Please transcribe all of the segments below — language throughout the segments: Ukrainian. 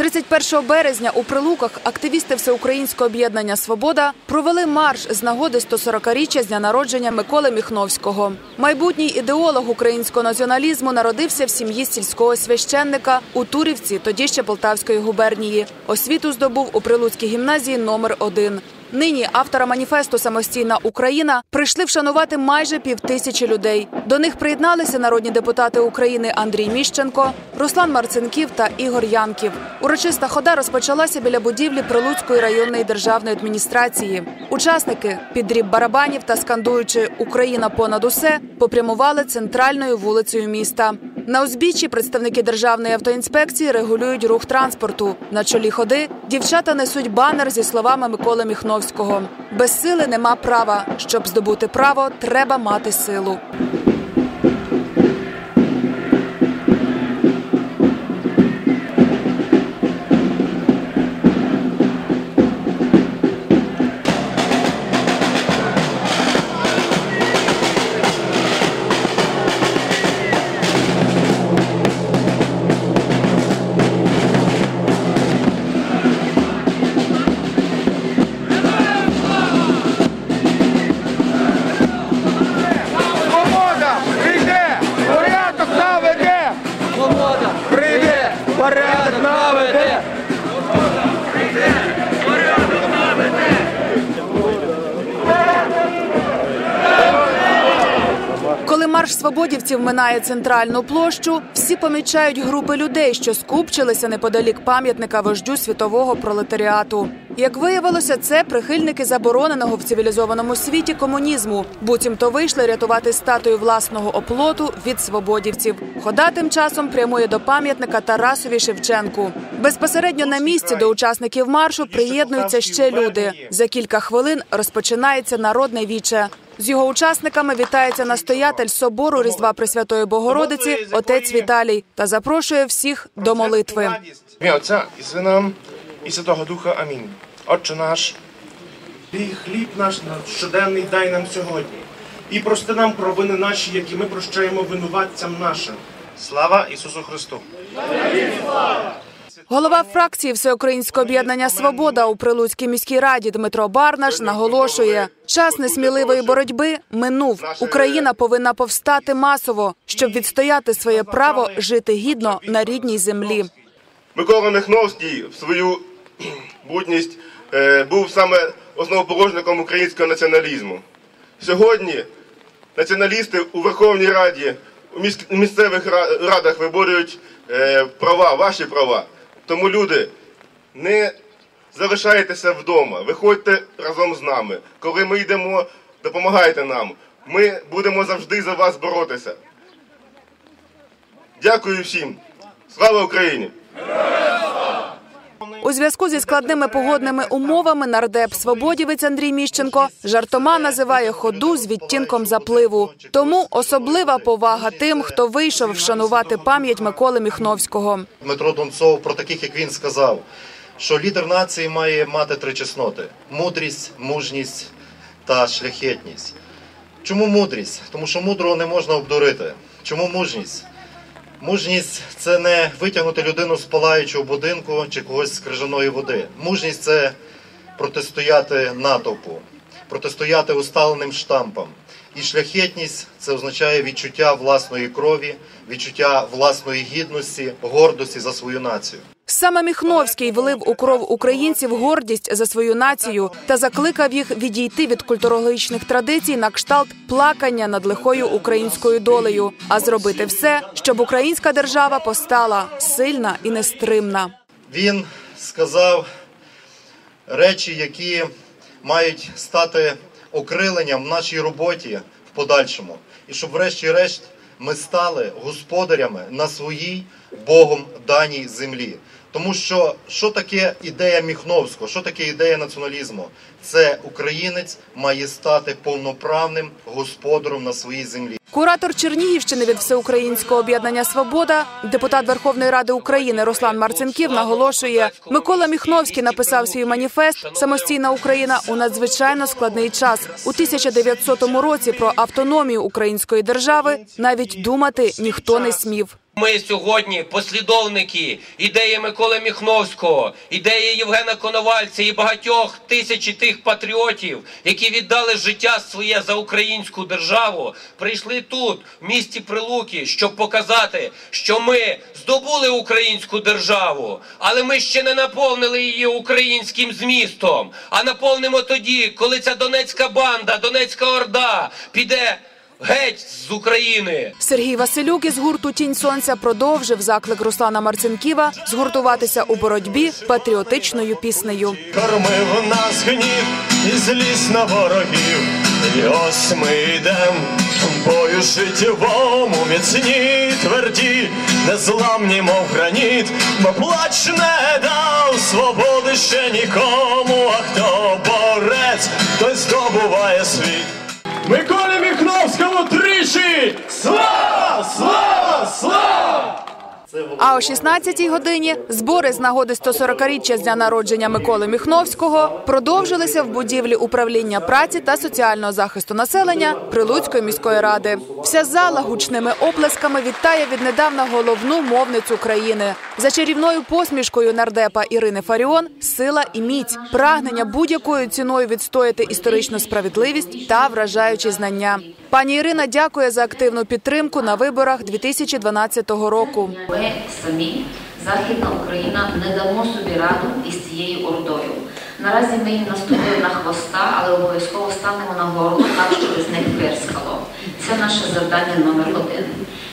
31 березня у Прилуках активісти Всеукраїнського об'єднання Свобода провели марш з нагоди 140-річчя з дня народження Миколи Міхновського. Майбутній ідеолог українського націоналізму народився в сім'ї сільського священника у Турівці, тоді ще Полтавської губернії. Освіту здобув у Прилуцькій гімназії номер 1 Нині автора маніфесту Самостійна Україна прийшли вшанувати майже півтисячі людей. До них приєдналися народні депутати України Андрій Міщенко, Руслан Марцинків та Ігор Янків. Урочиста хода розпочалася біля будівлі Прилуцької районної державної адміністрації. Учасники під дріб барабанів та скандуючи Україна понад усе попрямували центральною вулицею міста. На узбіччі представники державної автоінспекції регулюють рух транспорту. На чолі ходи дівчата несуть банер зі словами Миколи Міхновського: без сили нема права. Щоб здобути право, треба мати силу. Свободівців минає центральну площу, всі помічають групи людей, що скупчилися неподалік пам'ятника вождю світового пролетаріату. Як виявилося, це прихильники забороненого в цивілізованому світі комунізму. Буцімто вийшли рятувати статую власного оплоту від свободівців. Хода тим часом прямує до пам'ятника Тарасові Шевченку. Безпосередньо на місці до учасників маршу приєднуються ще люди. За кілька хвилин розпочинається народне віче. З його учасниками вітається настоятель собору Різдва Пресвятої Богородиці, отець Віталій, та запрошує всіх до молитви. В Отця і Сина і Святого Духа. Амінь. Отче наш, і хліб наш щоденний дай нам сьогодні. І прости нам провини наші, які ми прощаємо винуватцям нашим. Слава Ісусу Христу! Голова фракції Всеукраїнського об'єднання Свобода у Прилуцькій міській раді Дмитро Барнаш наголошує: час несміливої боротьби минув. Україна повинна повстати масово, щоб відстояти своє право жити гідно на рідній землі. Микола Михновський в свою будність е, був саме основоположником українського націоналізму. Сьогодні націоналісти у Верховній Раді, у міс- місцевих радах виборюють е, права, ваші права. Тому люди, не залишайтеся вдома, виходьте разом з нами. Коли ми йдемо, допомагайте нам. Ми будемо завжди за вас боротися. Дякую всім. Слава Україні! У зв'язку зі складними погодними умовами нардеп свободівець Андрій Міщенко жартома називає ходу з відтінком запливу. Тому особлива повага тим, хто вийшов вшанувати пам'ять Миколи Міхновського. Дмитро Донцов про таких, як він сказав, що лідер нації має мати три чесноти: мудрість, мужність та шляхетність. Чому мудрість? Тому що мудрого не можна обдурити. Чому мужність? Мужність це не витягнути людину з палаючого будинку чи когось з крижаної води. Мужність це протистояти натовпу, протистояти усталеним штампам. І шляхетність це означає відчуття власної крові, відчуття власної гідності, гордості за свою націю. Саме Міхновський влив у кров українців гордість за свою націю та закликав їх відійти від культурологічних традицій на кшталт плакання над лихою українською долею, а зробити все, щоб українська держава постала сильна і нестримна. Він сказав речі, які мають стати окриленням в нашій роботі в подальшому, і щоб, врешті-решт, ми стали господарями на своїй Богом даній землі. Тому що що таке ідея Міхновського, що таке ідея націоналізму? Це українець має стати повноправним господаром на своїй землі. Куратор Чернігівщини від Всеукраїнського об'єднання Свобода, депутат Верховної Ради України Руслан Марцинків наголошує, Микола Міхновський написав свій маніфест Самостійна Україна у надзвичайно складний час у 1900 році. Про автономію української держави навіть думати ніхто не смів. Ми сьогодні послідовники ідеї Миколи Міхновського, ідеї Євгена Коновальця і багатьох тисячі тих патріотів, які віддали життя своє за українську державу, прийшли тут, в місті Прилуки, щоб показати, що ми здобули українську державу, але ми ще не наповнили її українським змістом. А наповнимо тоді, коли ця донецька банда, донецька орда піде геть з України. Сергій Василюк із гурту Тінь сонця продовжив заклик Руслана Марцинківа згуртуватися у боротьбі патріотичною піснею. Кормив нас гнів і злість на ворогів. І ось ми йдем бою життєвому, міцні, тверді, незламні, мов граніт, бо плач не дав свободи ще нікому, а хто борець, той здобуває світ. Миколі Міхновському тричі! Слава! Слава! Слава! А о 16-й годині збори з нагоди 140-річчя з дня народження Миколи Міхновського продовжилися в будівлі управління праці та соціального захисту населення Прилуцької міської ради. Вся зала гучними оплесками вітає віднедавна головну мовницю країни. За чарівною посмішкою нардепа Ірини Фаріон сила і міць, прагнення будь-якою ціною відстояти історичну справедливість та вражаючі знання. Пані Ірина дякує за активну підтримку на виборах 2012 року. Ми самі, Західна Україна, не дамо собі раду із цією ордою. Наразі ми їм наступили на хвоста, але обов'язково станемо на горло так, щоб з них пирскало. Це наше завдання номер один.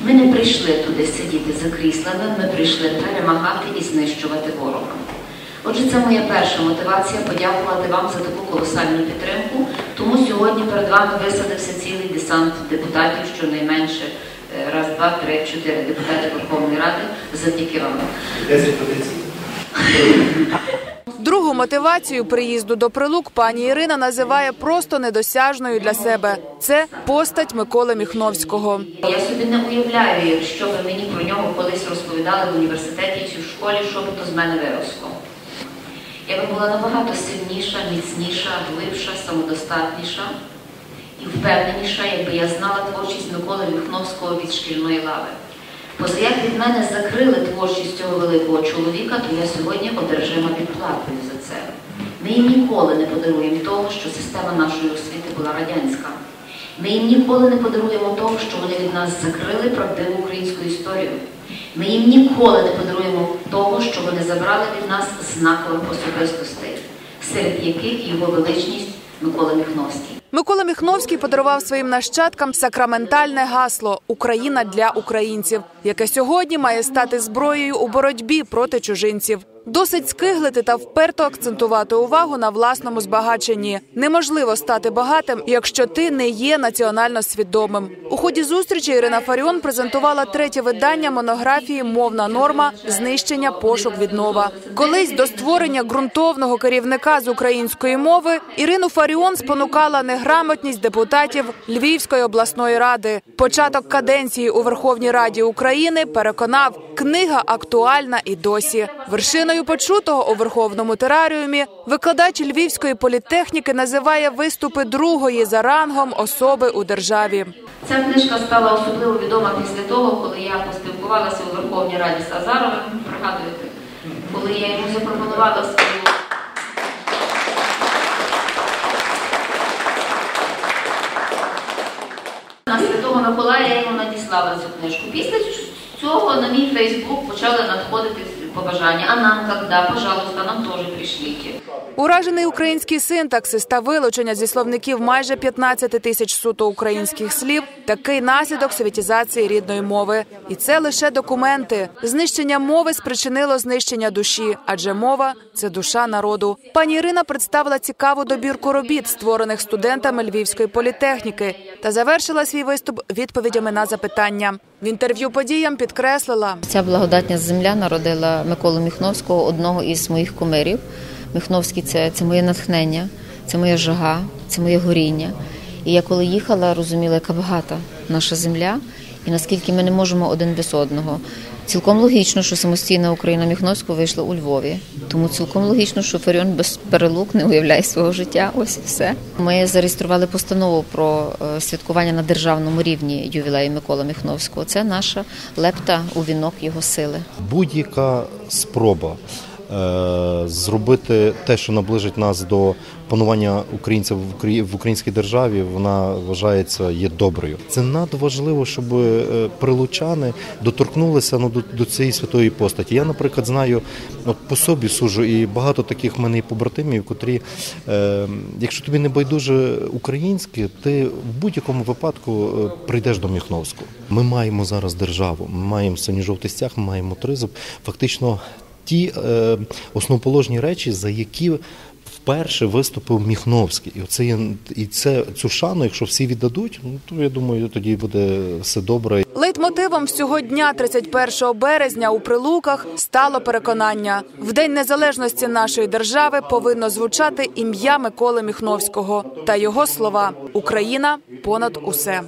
Ми не прийшли туди сидіти за кріслами, ми прийшли перемагати і знищувати ворога. Отже, це моя перша мотивація подякувати вам за таку колосальну підтримку. Тому сьогодні перед вами висадився цілий десант депутатів, щонайменше е, раз, два, три, чотири депутатів Верховної Ради завдяки вам. Другу мотивацію приїзду до Прилук пані Ірина називає просто недосяжною для себе. Це постать Миколи Міхновського. Я собі не уявляю, якщо ви мені про нього колись розповідали в університеті чи в школі, що би то з мене виросло. Я би була набагато сильніша, міцніша, глибша, самодостатніша впевненіша, якби я знала творчість Миколи Міхновського від шкільної лави. Поза як від мене закрили творчість цього великого чоловіка, то я сьогодні одержима відплатою за це. Ми їм ніколи не подаруємо того, що система нашої освіти була радянська. Ми їм ніколи не подаруємо того, що вони від нас закрили правдиву українську історію. Ми їм ніколи не подаруємо того, що вони забрали від нас знакових особистостей, серед яких його величність Микола Міхновський. Микола Міхновський подарував своїм нащадкам сакраментальне гасло Україна для українців, яке сьогодні має стати зброєю у боротьбі проти чужинців. Досить скиглити та вперто акцентувати увагу на власному збагаченні. Неможливо стати багатим, якщо ти не є національно свідомим. У ході зустрічі Ірина Фаріон презентувала третє видання монографії Мовна норма знищення пошук віднова. Колись до створення ґрунтовного керівника з української мови Ірину Фаріон спонукала неграмотність депутатів Львівської обласної ради. Початок каденції у Верховній Раді України переконав, книга актуальна і досі. Вершиною почутого у верховному тераріумі викладач Львівської політехніки називає виступи другої за рангом особи у державі. Ця книжка стала особливо відома після того, коли я поспілкувалася у Верховній Раді з Азаровим, пригадуєте, коли я йому запропонувала свою. На Святого Миколая я йому надіслала цю книжку. Після цього на мій Фейсбук почали надходити побажання. А нам коли, Пожалуйста, нам теж пришліть. Уражений український синтаксис та вилучення зі словників майже 15 тисяч суто українських слів такий наслідок світізації рідної мови. І це лише документи. Знищення мови спричинило знищення душі, адже мова це душа народу. Пані Ірина представила цікаву добірку робіт, створених студентами Львівської політехніки, та завершила свій виступ відповідями на запитання. В інтерв'ю подіям підкреслила. Ця благодатня земля народила Миколу Міхновського, одного із моїх кумирів. Міхновський це, це моє натхнення, це моя жага, це моє горіння. І я коли їхала, розуміла, яка багата наша земля, і наскільки ми не можемо один без одного. Цілком логічно, що самостійна Україна Міхновського вийшла у Львові. Тому цілком логічно, що Фаріон без перелук не уявляє свого життя. Ось і все. Ми зареєстрували постанову про е, святкування на державному рівні ювілею Миколи Міхновського. Це наша лепта у вінок його сили. Будь-яка спроба зробити те, що наближить нас до панування українців в українській державі, вона вважається є доброю. Це надважливо, щоб е, прилучани доторкнулися ну, до, до цієї святої постаті. Я, наприклад, знаю от по собі сужу, і багато таких мене і побратимів, котрі, е, якщо тобі не байдуже українське, ти в будь-якому випадку е, прийдеш до Міхновського. Ми маємо зараз державу, ми маємо синьо-жовтий стяг, ми маємо тризуб. Фактично, ті е, основоположні речі, за які вперше виступив Міхновський. І оце є і це цю шану, якщо всі віддадуть, ну то я думаю, тоді буде все добре. Лейтмотивом всього дня, 31 березня, у Прилуках стало переконання: в день незалежності нашої держави повинно звучати ім'я Миколи Міхновського та його слова Україна понад усе.